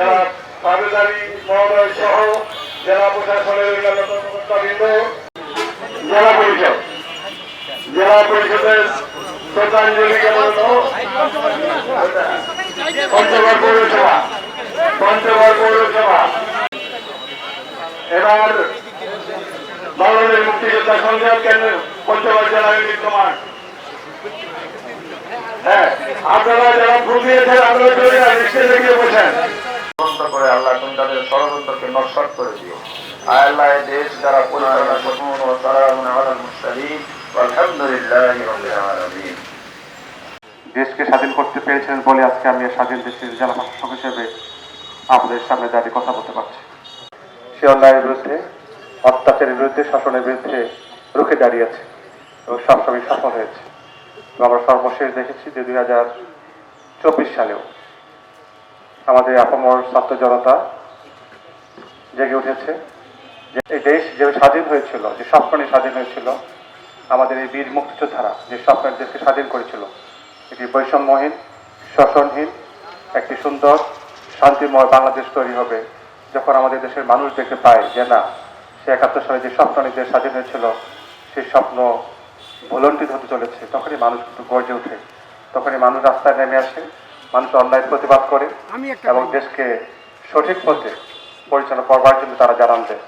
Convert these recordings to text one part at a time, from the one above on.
জেলা আবেদারি মহোদয় সহ জেলা প্রশাসনের অন্যান্য কর্মকর্তাবৃন্দ, জেলা পরিষদ, জেলা পরিষদের শ্রদ্ধাঞ্জলি জ্ঞাপন পঞ্চগড় পৌরসভা পঞ্চগড় পৌরসভা। এবার বাংলাদেশ মুক্তিযোদ্ধা সংসদ কেন্দ্র পঞ্চগড় জেলা ইউনিট কমান্ড। হ্যাঁ আপনারা যারা ভুল আপনারা চলে যান বসেন ষড়যন্ত্র করে আল্লাহ তুমি তাদের ষড়যন্ত্রকে নস্বাত করে দিও আয় আল্লাহ এই দেশ যারা পরিচালনা করুন ও সালামুন আলাল মুরসালিন আলহামদুলিল্লাহি রাব্বিল আলামিন। দেশকে স্বাধীন করতে পেরেছেন বলে আজকে আমি স্বাধীন দেশের জেলা প্রশাসক হিসেবে আপনাদের সামনে দাঁড়িয়ে কথা বলতে পারছি। সে অন্যায়ের বিরুদ্ধে, অত্যাচারের বিরুদ্ধে, শাসনের বিরুদ্ধে রুখে দাঁড়িয়েছে এবং সবসময় সফল হয়েছে। আমরা সর্বশেষ দেখেছি যে দুই হাজার চব্বিশ সালেও আমাদের আপামর ছাত্র জনতা জেগে উঠেছে। যে এই দেশ যে স্বাধীন হয়েছিল যে স্বপ্ন স্বাধীন হয়েছিল আমাদের এই বীর মুক্তিযোদ্ধারা যে স্বপ্নের দেশকে স্বাধীন করেছিল এটি বৈষম্যহীন শোষণহীন একটি সুন্দর শান্তিময় বাংলাদেশ তৈরি হবে। যখন আমাদের দেশের মানুষ দেখতে পায় যে না সে একাত্তর সালে যে স্বপ্ন দেশ স্বাধীন হয়েছিল সেই স্বপ্ন ভুলন্টিত হতে চলেছে। তখনই মানুষ কিন্তু গর্জে ওঠে। তখনই মানুষ রাস্তায় নেমে আসে মানুষ অন্যায় প্রতিবাদ করে এবং দেশকে সঠিক পথে পরিচালনা করবার জন্য তারা জানান দেয়।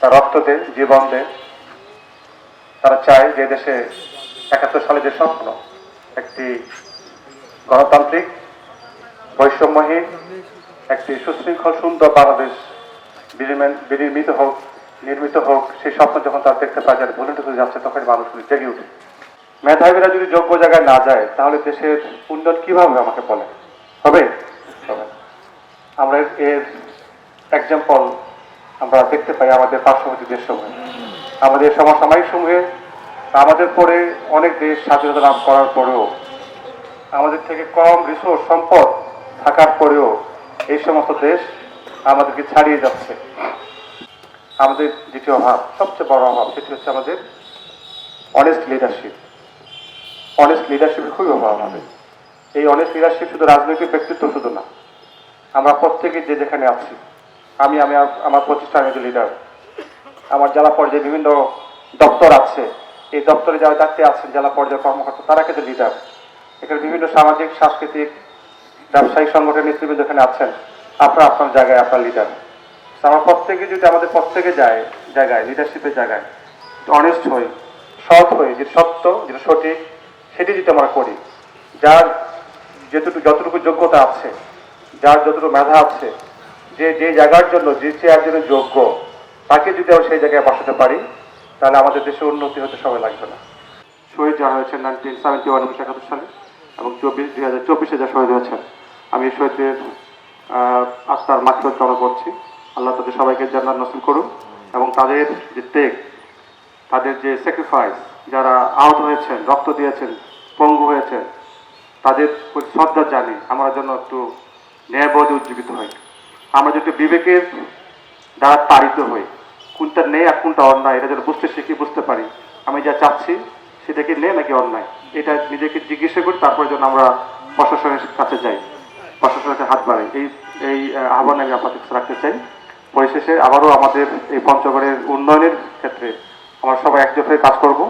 তারা রক্ত দেয়, জীবন দেয়। তারা চায় যে দেশে একাত্তর সালে যে স্বপ্ন, একটি গণতান্ত্রিক, বৈষম্যহীন, একটি সুশৃঙ্খল, সুন্দর বাংলাদেশ বিনির্মিত হোক, নির্মিত হোক, সেই স্বপ্ন যখন তারা দেখতে পায় যারা ভুলে হয়ে যাচ্ছে, তখন মানুষগুলি জেগে উঠে মেধাবীরা যদি যোগ্য জায়গায় না যায়, তাহলে দেশের উন্নয়ন কীভাবে আমাকে বলে? হবে। আমরা এর এক্সাম্পল আমরা দেখতে পাই আমাদের পার্শ্ববর্তী দেশ দেশসমূহে। আমাদের সমসাময়িক সমূহে, আমাদের পরে অনেক দেশ স্বাধীনতা লাভ করার পরেও, আমাদের থেকে কম রিসোর্স সম্পদ থাকার পরেও এই সমস্ত দেশ আমাদেরকে ছাড়িয়ে যাচ্ছে। আমাদের যেটি অভাব, সবচেয়ে বড় অভাব, সেটি হচ্ছে আমাদের অনেস্ট লিডারশিপ অনেস্ট লিডারশিপের খুবই অভাব আমাদের। এই অনেস্ট লিডারশিপ শুধু রাজনৈতিক ব্যক্তিত্ব শুধু না, আমরা প্রত্যেকে যে যেখানে আছি আমি আমি আমার প্রতিষ্ঠানের যে লিডার আমার জেলা পর্যায়ে বিভিন্ন দপ্তর আছে। এই দপ্তরে যারা চারটে আছেন, জেলা পর্যায়ের কর্মকর্তা, তারা কিন্তু লিডার এখানে বিভিন্ন সামাজিক, সাংস্কৃতিক, ব্যবসায়িক সংগঠনের নেতৃবৃন্দ এখানে আছেন। আপনার আপনার জায়গায় আপনার লিডার আমার প্রত্যেকে যদি আমাদের প্রত্যেকে যায় জায়গায় লিডারশিপের জায়গায় অনেস্ট হই, সৎ হই যে সত্য, যেটা সঠিক, সেটি যদি আমরা করি, যার যেটুকু, যতটুকু যোগ্যতা আছে, যার যতটুকু মেধা আছে যে যে জায়গার জন্য, যে চেয়ার জন্য যোগ্য, তাকে যদি আমরা সেই জায়গায় বসাতে পারি, তাহলে আমাদের দেশে উন্নতি হতে সময় লাগবে না। শহীদ যারা হয়েছেন নাইনটিন সেভেন্টি ওয়ান উনিশশো একাত্তর সালে এবং চব্বিশ দুই হাজার চব্বিশে যা শহীদ হয়েছেন, আমি শহীদদের আত্মার মাক্ষর কামনা করছি। আল্লাহ তাদের সবাইকে জান্নাত নসিব করুন এবং তাদের যে টেক তাদের যে স্যাক্রিফাইস যারা আহত হয়েছেন, রক্ত দিয়েছেন, পঙ্গু হয়েছেন, তাদের শ্রদ্ধা জানি আমরা যেন একটু ন্যায়বোধে উজ্জীবিত হই। আমরা যদি বিবেকের দ্বারা তাড়িত হই কোনটা নেই আর কোনটা অন্যায় এটা যেন বুঝতে শিখি বুঝতে পারি আমি যা চাচ্ছি সেটা কি নে নাকি অন্যায়? এটা নিজেকে জিজ্ঞাসা করি তারপরে যেন আমরা প্রশাসনের কাছে যাই প্রশাসনের হাত বাড়াই। এই এই আহ, আহ্বান আমি আপনাদের রাখতে চাই। পরিশেষে আবারও আমাদের এই পঞ্চগড়ের উন্নয়নের ক্ষেত্রে আমরা সবাই একজোট হয়ে কাজ করব।